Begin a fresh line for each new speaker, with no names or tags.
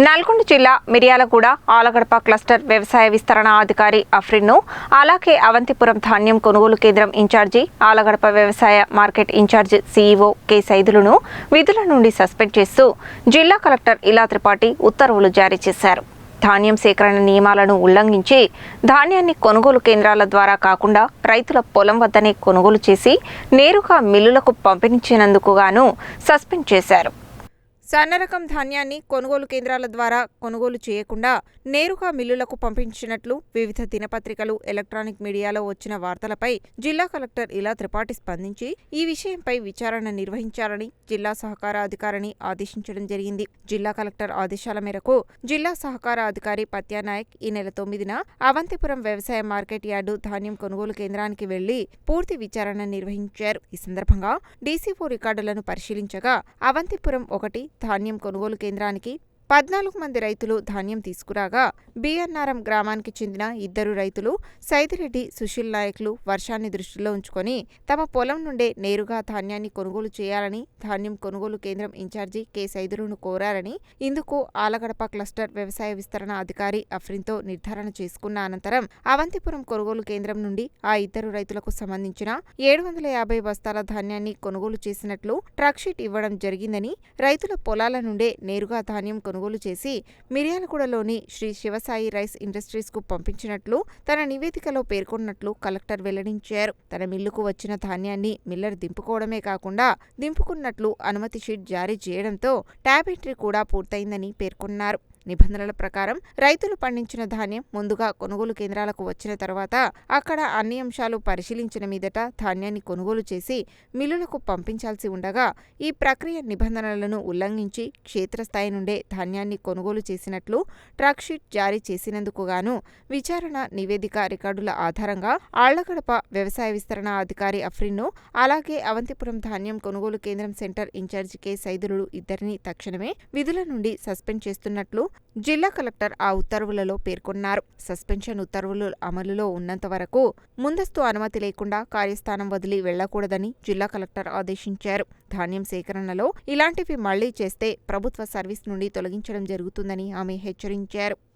నల్గొండ జిల్లా మిర్యాలగూడ ఆలగడప క్లస్టర్ వ్యవసాయ విస్తరణ అధికారి అఫ్రిన్ను అలాగే అవంతిపురం ధాన్యం కొనుగోలు కేంద్రం ఇన్ఛార్జి ఆలగడప వ్యవసాయ మార్కెట్ ఇన్ఛార్జి సీఈఓ కె సైదులను విధుల నుండి సస్పెండ్ చేస్తూ జిల్లా కలెక్టర్ ఇలా త్రిపాఠి ఉత్తర్వులు జారీ చేశారు. ధాన్యం సేకరణ నియమాలను ఉల్లంఘించి ధాన్యాన్ని కొనుగోలు కేంద్రాల ద్వారా కాకుండా రైతుల పొలం వద్దనే కొనుగోలు చేసి నేరుగా మిల్లులకు పంపించినందుకు గాను సస్పెండ్ చేశారు. సన్న రకం ధాన్యాన్ని కొనుగోలు కేంద్రాల ద్వారా కొనుగోలు చేయకుండా నేరుగా మిల్లులకు పంపించినట్లు వివిధ దినపత్రికలు ఎలక్ట్రానిక్ మీడియాలో వచ్చిన వార్తలపై జిల్లా కలెక్టర్ ఇలా త్రిపాఠి స్పందించి ఈ విషయంపై విచారణ నిర్వహించాలని జిల్లా సహకార అధికారిని ఆదేశించడం జరిగింది. జిల్లా కలెక్టర్ ఆదేశాల మేరకు జిల్లా సహకార అధికారి పత్యానాయక్ ఈ నెల తొమ్మిదిన అవంతిపురం వ్యవసాయ మార్కెట్ యార్డు ధాన్యం కొనుగోలు కేంద్రానికి వెళ్ళి పూర్తి విచారణ నిర్వహించారు. ఈ సందర్భంగా డీసీఓ రికార్డులను పరిశీలించగా అవంతిపురం ఒకటి ధాన్యం కొనుగోలు కేంద్రానికి పద్నాలుగు మంది రైతులు ధాన్యం తీసుకురాగా బిఎన్ఆర్ఎం గ్రామానికి చెందిన ఇద్దరు రైతులు సైదిరెడ్డి సుశీల్ నాయక్లు వర్షాన్ని దృష్టిలో ఉంచుకొని తమ పొలం నుండే నేరుగా ధాన్యాన్ని కొనుగోలు చేయాలని ధాన్యం కొనుగోలు కేంద్రం ఇన్ఛార్జి కె. సైదురును కోరారని ఇందుకు ఆలగడప క్లస్టర్ వ్యవసాయ విస్తరణ అధికారి అఫ్రిన్తో నిర్ధారణ చేసుకున్న అనంతరం అవంతిపురం కొనుగోలు కేంద్రం నుండి ఆ ఇద్దరు రైతులకు సంబంధించిన ఏడు వందల యాభై బస్తాల ధాన్యాన్ని కొనుగోలు చేసినట్లు ట్రక్ షీట్ ఇవ్వడం జరిగిందని రైతుల పొలాల నుండే నేరుగా ధాన్యం కొనుగోలు కొనుగోలు చేసి మిర్యాలగూడలోని శ్రీ శివసాయి రైస్ ఇండస్ట్రీస్కు పంపించినట్లు తన నివేదికలో పేర్కొన్నట్లు కలెక్టర్ వెల్లడించారు. తన మిల్లుకు వచ్చిన ధాన్యాన్ని మిల్లర్ దింపుకోవడమే కాకుండా దింపుకున్నట్లు అనుమతి షీట్ జారీ చేయడంతో ట్యాబ్ ఎంట్రీ కూడా పూర్తయిందని పేర్కొన్నారు. నిబంధనల ప్రకారం రైతులు పండించిన ధాన్యం ముందుగా కొనుగోలు కేంద్రాలకు వచ్చిన తర్వాత అక్కడ అన్ని అంశాలు పరిశీలించిన మీదట ధాన్యాన్ని కొనుగోలు చేసి మిల్లులకు పంపించాల్సి ఉండగా ఈ ప్రక్రియ నిబంధనలను ఉల్లంఘించి క్షేత్రస్థాయి నుండే ధాన్యాన్ని కొనుగోలు చేసినట్లు ట్రక్ షీట్ జారీ చేసినందుకు గాను విచారణ నివేదిక రికార్డుల ఆధారంగా ఆళ్ళగడప వ్యవసాయ విస్తరణ అధికారి అఫ్రిన్ను అలాగే అవంతిపురం ధాన్యం కొనుగోలు కేంద్రం సెంటర్ ఇన్ఛార్జి కె సైదులు ఇద్దరిని తక్షణమే విధుల నుండి సస్పెండ్ చేస్తున్నట్లు జిల్లా కలెక్టర్ ఆ ఉత్తర్వులలో పేర్కొన్నారు. సస్పెన్షన్ ఉత్తర్వులు అమలులో ఉన్నంత వరకు ముందస్తు అనుమతి లేకుండా కార్యస్థానం వదిలి వెళ్ళకూడదని జిల్లా కలెక్టర్ ఆదేశించారు. ధాన్యం సేకరణలో ఇలాంటివి మళ్ళీ చేస్తే ప్రభుత్వ సర్వీస్ నుండి తొలగించడం జరుగుతుందని ఆమె హెచ్చరించారు.